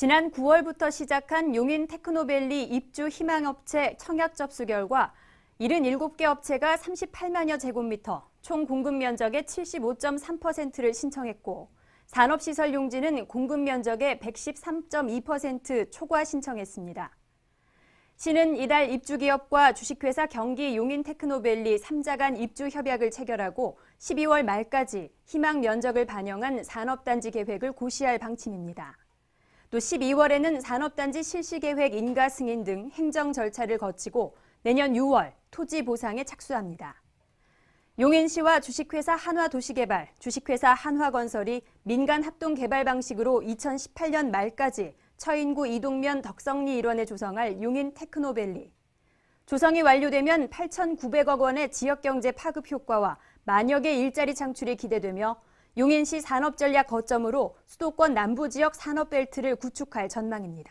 지난 9월부터 시작한 용인 테크노밸리 입주 희망업체 청약 접수 결과 77개 업체가 38만여 제곱미터, 총 공급 면적의 75.3%를 신청했고 산업시설 용지는 공급 면적의 113.2% 초과 신청했습니다. 시는 이달 입주기업과 주식회사 경기 용인 테크노밸리 3자 간 입주 협약을 체결하고 12월 말까지 희망 면적을 반영한 산업단지 계획을 고시할 방침입니다. 또 12월에는 산업단지 실시계획 인가 승인 등 행정 절차를 거치고 내년 6월 토지 보상에 착수합니다. 용인시와 주식회사 한화도시개발, 주식회사 한화건설이 민간 합동 개발 방식으로 2018년 말까지 처인구 이동면 덕성리 일원에 조성할 용인 테크노밸리. 조성이 완료되면 8,900억 원의 지역경제 파급 효과와 만여 개 일자리 창출이 기대되며 용인시 산업전략 거점으로 수도권 남부 지역 산업벨트를 구축할 전망입니다.